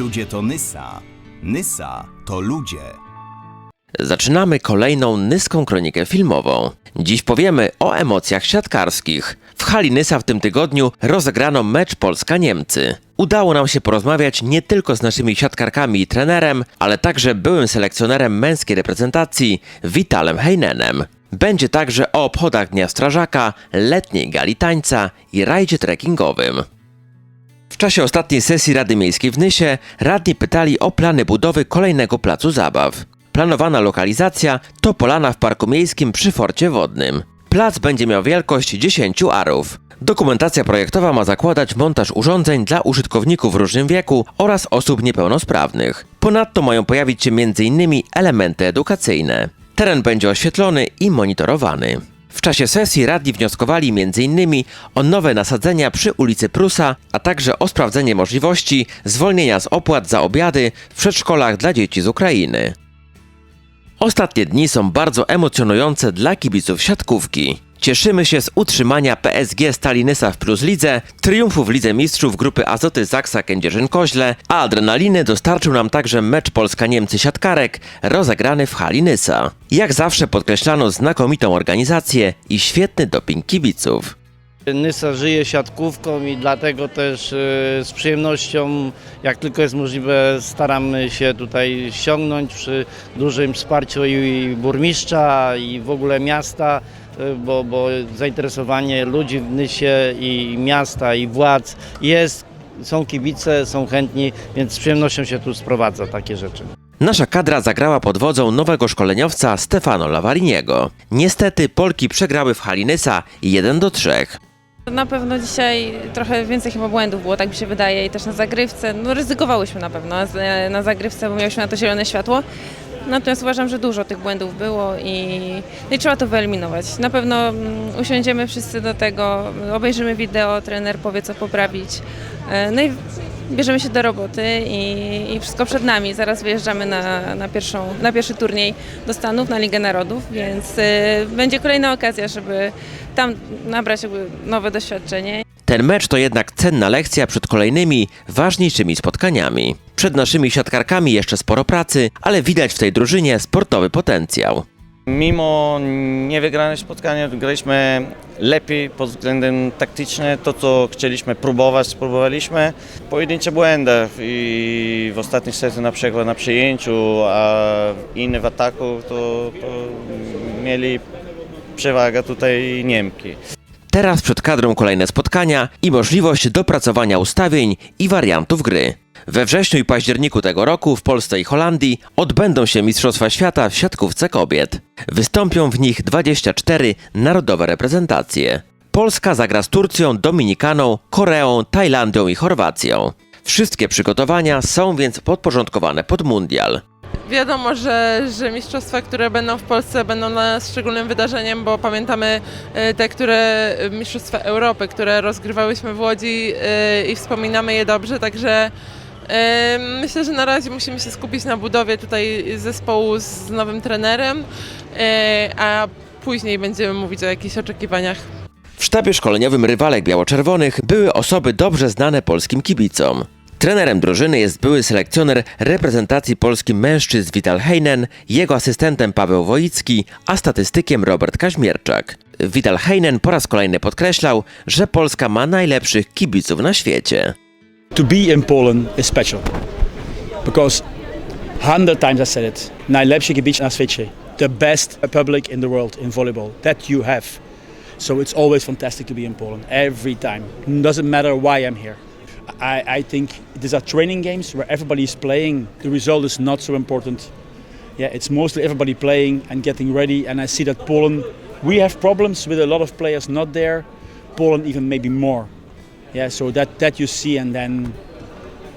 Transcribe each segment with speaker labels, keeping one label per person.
Speaker 1: Ludzie to Nysa. Nysa to ludzie.
Speaker 2: Zaczynamy kolejną nyską kronikę filmową. Dziś powiemy o emocjach siatkarskich. W hali Nysa w tym tygodniu rozegrano mecz Polska-Niemcy. Udało nam się porozmawiać nie tylko z naszymi siatkarkami i trenerem, ale także byłym selekcjonerem męskiej reprezentacji Witalem Heinenem. Będzie także o obchodach Dnia Strażaka, letniej gali tańca i rajdzie trekkingowym. W czasie ostatniej sesji Rady Miejskiej w Nysie radni pytali o plany budowy kolejnego placu zabaw. Planowana lokalizacja to polana w Parku Miejskim przy Forcie Wodnym. Plac będzie miał wielkość 10 arów. Dokumentacja projektowa ma zakładać montaż urządzeń dla użytkowników w różnym wieku oraz osób niepełnosprawnych. Ponadto mają pojawić się m.in. elementy edukacyjne. Teren będzie oświetlony i monitorowany. W czasie sesji radni wnioskowali m.in. o nowe nasadzenia przy ulicy Prusa, a także o sprawdzenie możliwości zwolnienia z opłat za obiady w przedszkolach dla dzieci z Ukrainy. Ostatnie dni są bardzo emocjonujące dla kibiców siatkówki. Cieszymy się z utrzymania PSG Stali Nysa w Plus Lidze, triumfu w Lidze Mistrzów grupy Azoty Zaksa Kędzierzyn-Koźle, a adrenaliny dostarczył nam także mecz Polska-Niemcy siatkarek rozegrany w hali Nysa. Jak zawsze podkreślano znakomitą organizację i świetny doping kibiców.
Speaker 3: Nysa żyje siatkówką i dlatego też e, z przyjemnością, jak tylko jest możliwe, staramy się tutaj ściągnąć przy dużym wsparciu i burmistrza i w ogóle miasta, bo, bo zainteresowanie ludzi w Nysie i miasta i władz jest, są kibice, są chętni, więc z przyjemnością się tu sprowadza takie rzeczy.
Speaker 2: Nasza kadra zagrała pod wodzą nowego szkoleniowca Stefano Lavariniego. Niestety Polki przegrały w hali Nysa 1 do 3.
Speaker 4: Na pewno dzisiaj trochę więcej chyba błędów było, tak mi się wydaje, i też na zagrywce. No ryzykowałyśmy na pewno na- na zagrywce, bo miałyśmy na to zielone światło. Natomiast uważam, że dużo tych błędów było i, no i trzeba to wyeliminować. Na pewno mm, usiądziemy wszyscy do tego, obejrzymy wideo, trener powie co poprawić. E, No i bierzemy się do roboty i, i wszystko przed nami. Zaraz wyjeżdżamy na, na, pierwszą, na pierwszy turniej do Stanów, na Ligę Narodów, więc e, będzie kolejna okazja, żeby tam nabrać jakby nowe doświadczenie.
Speaker 2: Ten mecz to jednak cenna lekcja przed kolejnymi, ważniejszymi spotkaniami. Przed naszymi siatkarkami jeszcze sporo pracy, ale widać w tej drużynie sportowy potencjał.
Speaker 5: Mimo niewygrane spotkania graliśmy lepiej pod względem taktycznym. To, co chcieliśmy próbować, spróbowaliśmy. Pojedyncze błędy i w ostatnich sesjach na przykład na przyjęciu, a inne w ataku, to, to mieli przewagę tutaj Niemki.
Speaker 2: Teraz przed kadrą kolejne spotkania i możliwość dopracowania ustawień i wariantów gry. We wrześniu i październiku tego roku w Polsce i Holandii odbędą się Mistrzostwa Świata w siatkówce kobiet. Wystąpią w nich 24 narodowe reprezentacje. Polska zagra z Turcją, Dominikaną, Koreą, Tajlandią i Chorwacją. Wszystkie przygotowania są więc podporządkowane pod mundial.
Speaker 6: Wiadomo, że, że mistrzostwa, które będą w Polsce, będą dla nas szczególnym wydarzeniem, bo pamiętamy e, te, które e, mistrzostwa Europy, które rozgrywałyśmy w Łodzi e, i wspominamy je dobrze, także myślę, że na razie musimy się skupić na budowie tutaj zespołu z nowym trenerem, a później będziemy mówić o jakichś oczekiwaniach.
Speaker 2: W sztabie szkoleniowym rywalek biało-czerwonych były osoby dobrze znane polskim kibicom. Trenerem drużyny jest były selekcjoner reprezentacji polskim mężczyzn Vital Heinen, jego asystentem Paweł Wojicki, a statystykiem Robert Kaźmierczak. Vital Heinen po raz kolejny podkreślał, że Polska ma najlepszych kibiców na świecie.
Speaker 7: to be in Poland is special. Because hundred times I said it. Najlepszy kibic na świecie. The best public in the world in volleyball. That you have. So it's always fantastic to be in Poland. Every time. Doesn't matter why I'm here. I, I think these are training games where everybody is playing. The result is not so important. Yeah, it's mostly everybody playing and getting ready. And I see that Poland, we have problems with a lot of players not there. Poland even maybe more. Yeah, so that that you see, and then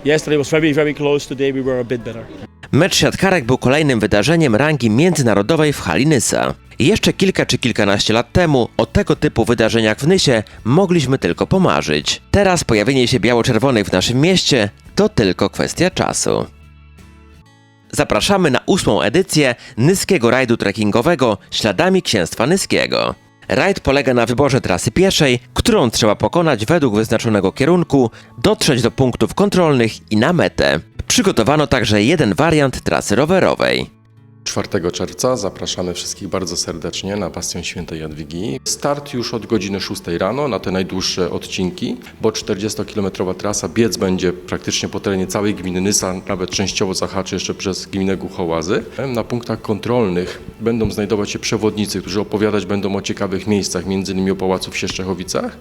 Speaker 7: yesterday was very very close. Today we were a bit better.
Speaker 2: Mecz siatkarek był kolejnym wydarzeniem rangi międzynarodowej w hali Nysa. Jeszcze kilka czy kilkanaście lat temu o tego typu wydarzeniach w Nysie mogliśmy tylko pomarzyć. Teraz pojawienie się biało-czerwonych w naszym mieście to tylko kwestia czasu. Zapraszamy na ósmą edycję Nyskiego Rajdu Trekkingowego śladami Księstwa Nyskiego. Rajd polega na wyborze trasy pieszej, którą trzeba pokonać według wyznaczonego kierunku, dotrzeć do punktów kontrolnych i na metę. Przygotowano także jeden wariant trasy rowerowej.
Speaker 8: 4 czerwca zapraszamy wszystkich bardzo serdecznie na Bastion Świętej Jadwigi. Start już od godziny 6 rano na te najdłuższe odcinki, bo 40-kilometrowa trasa biec będzie praktycznie po terenie całej gminy Nysa, nawet częściowo zahaczy jeszcze przez gminę Głuchołazy. Na punktach kontrolnych będą znajdować się przewodnicy, którzy opowiadać będą o ciekawych miejscach, m.in. o Pałacu w Sieszczechowicach.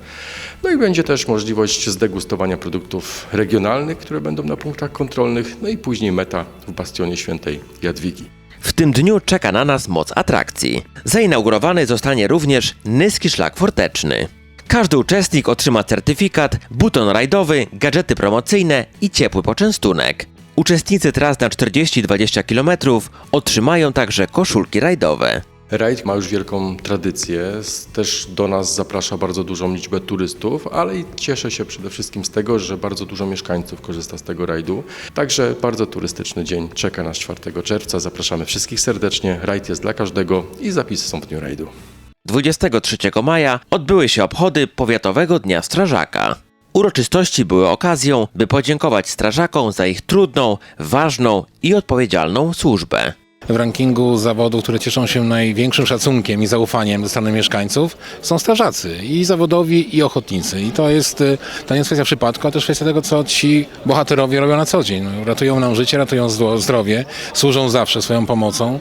Speaker 8: No i będzie też możliwość zdegustowania produktów regionalnych, które będą na punktach kontrolnych, no i później meta w Bastionie Świętej Jadwigi.
Speaker 2: W tym dniu czeka na nas moc atrakcji. Zainaugurowany zostanie również Nyski Szlak Forteczny. Każdy uczestnik otrzyma certyfikat, buton rajdowy, gadżety promocyjne i ciepły poczęstunek. Uczestnicy tras na 40-20 km otrzymają także koszulki rajdowe.
Speaker 8: Rajd ma już wielką tradycję, też do nas zaprasza bardzo dużą liczbę turystów, ale i cieszę się przede wszystkim z tego, że bardzo dużo mieszkańców korzysta z tego rajdu. Także bardzo turystyczny dzień czeka nas 4 czerwca. Zapraszamy wszystkich serdecznie. Rajd jest dla każdego i zapisy są w dniu rajdu.
Speaker 2: 23 maja odbyły się obchody Powiatowego Dnia Strażaka. Uroczystości były okazją, by podziękować strażakom za ich trudną, ważną i odpowiedzialną służbę.
Speaker 9: W rankingu zawodów, które cieszą się największym szacunkiem i zaufaniem ze strony mieszkańców, są strażacy i zawodowi, i ochotnicy. I to jest, y, to nie jest kwestia przypadku, a też kwestia tego, co ci bohaterowie robią na co dzień. No, Ratują nam życie, ratują zdro- zdrowie, służą zawsze swoją pomocą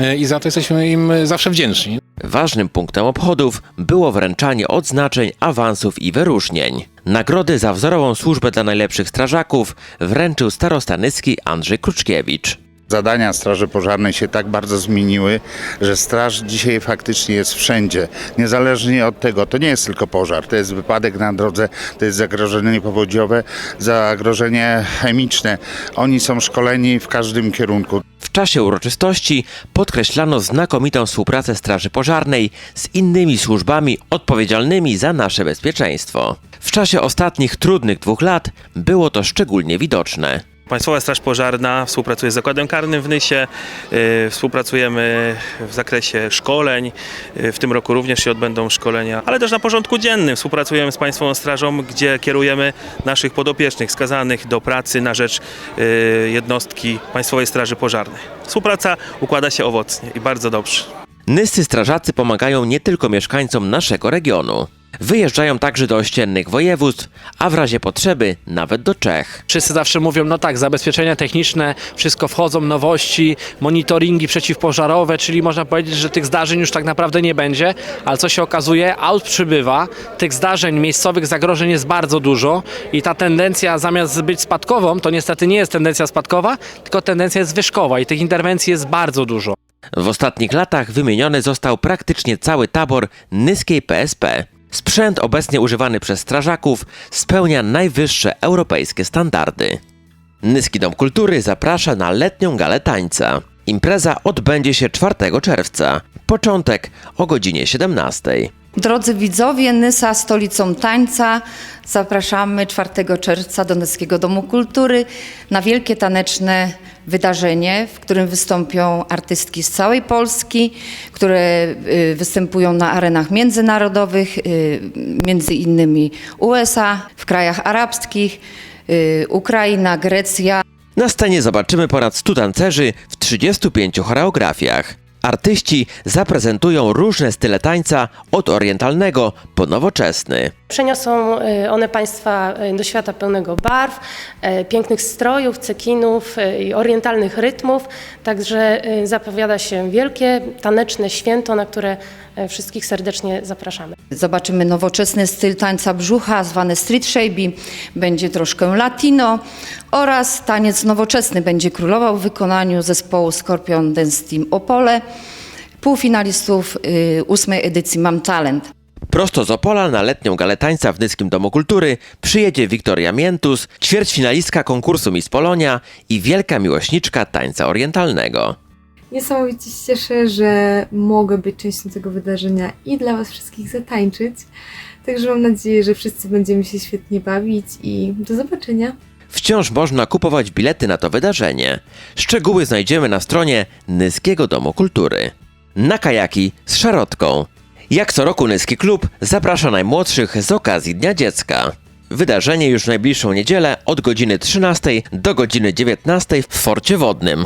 Speaker 9: y, i za to jesteśmy im zawsze wdzięczni.
Speaker 2: Ważnym punktem obchodów było wręczanie odznaczeń, awansów i wyróżnień. Nagrody za wzorową służbę dla najlepszych strażaków wręczył starosta Nyski Andrzej Kruczkiewicz.
Speaker 10: Zadania Straży Pożarnej się tak bardzo zmieniły, że straż dzisiaj faktycznie jest wszędzie. Niezależnie od tego, to nie jest tylko pożar, to jest wypadek na drodze, to jest zagrożenie powodziowe, zagrożenie chemiczne. Oni są szkoleni w każdym kierunku.
Speaker 2: W czasie uroczystości podkreślano znakomitą współpracę Straży Pożarnej z innymi służbami odpowiedzialnymi za nasze bezpieczeństwo. W czasie ostatnich trudnych dwóch lat było to szczególnie widoczne.
Speaker 11: Państwowa Straż Pożarna współpracuje z Zakładem Karnym w Nysie, y, współpracujemy w zakresie szkoleń, y, w tym roku również się odbędą szkolenia, ale też na porządku dziennym współpracujemy z Państwową Strażą, gdzie kierujemy naszych podopiecznych skazanych do pracy na rzecz y, jednostki Państwowej Straży Pożarnej. Współpraca układa się owocnie i bardzo dobrze.
Speaker 2: Nyscy strażacy pomagają nie tylko mieszkańcom naszego regionu. Wyjeżdżają także do ościennych województw, a w razie potrzeby nawet do Czech.
Speaker 12: Wszyscy zawsze mówią, no tak, zabezpieczenia techniczne, wszystko wchodzą, nowości, monitoringi przeciwpożarowe, czyli można powiedzieć, że tych zdarzeń już tak naprawdę nie będzie, ale co się okazuje, aut przybywa, tych zdarzeń, miejscowych zagrożeń jest bardzo dużo i ta tendencja zamiast być spadkową, to niestety nie jest tendencja spadkowa, tylko tendencja jest zwyżkowa i tych interwencji jest bardzo dużo.
Speaker 2: W ostatnich latach wymieniony został praktycznie cały tabor Nyskiej PSP. Sprzęt obecnie używany przez strażaków spełnia najwyższe europejskie standardy. Nyski Dom Kultury zaprasza na letnią galę tańca. Impreza odbędzie się 4 czerwca. Początek o godzinie 17.
Speaker 13: Drodzy widzowie, Nysa stolicą tańca. Zapraszamy 4 czerwca do Nyskiego Domu Kultury na wielkie taneczne wydarzenie, w którym wystąpią artystki z całej Polski, które y, występują na arenach międzynarodowych, y, między innymi USA, w krajach arabskich, y, Ukraina, Grecja.
Speaker 2: Na scenie zobaczymy ponad 100 tancerzy w 35 choreografiach. Artyści zaprezentują różne style tańca, od orientalnego po nowoczesny.
Speaker 14: Przeniosą y, one Państwa y, do świata pełnego barw, y, pięknych strojów, cekinów i orientalnych rytmów. Także zapowiada się wielkie taneczne święto, na które wszystkich serdecznie zapraszamy.
Speaker 13: Zobaczymy nowoczesny styl tańca brzucha, zwany street shabby, będzie troszkę latino oraz taniec nowoczesny będzie królował w wykonaniu zespołu Scorpion Dance Team Opole, półfinalistów y, ósmej edycji Mam Talent.
Speaker 2: Prosto z Opola na letnią galę tańca w Nyskim Domu Kultury przyjedzie Wiktoria Mientus, ćwierćfinalistka konkursu Miss Polonia i wielka miłośniczka tańca orientalnego.
Speaker 15: Niesamowicie się cieszę, że mogę być częścią tego wydarzenia i dla Was wszystkich zatańczyć. Także mam nadzieję, że wszyscy będziemy się świetnie bawić i do zobaczenia.
Speaker 2: Wciąż można kupować bilety na to wydarzenie. Szczegóły znajdziemy na stronie Nyskiego Domu Kultury. Na kajaki z szarotką. Jak co roku Nyski Klub zaprasza najmłodszych z okazji Dnia Dziecka. Wydarzenie już w najbliższą niedzielę od godziny 13 do godziny 19 w Forcie Wodnym.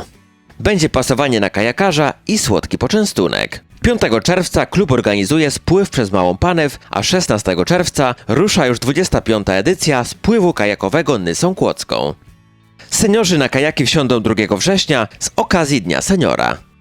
Speaker 2: Będzie pasowanie na kajakarza i słodki poczęstunek. 5 czerwca klub organizuje spływ przez Małą Panew, a 16 czerwca rusza już 25. edycja spływu kajakowego Nysą Kłodzką. Seniorzy na kajaki wsiądą 2 września z okazji Dnia Seniora.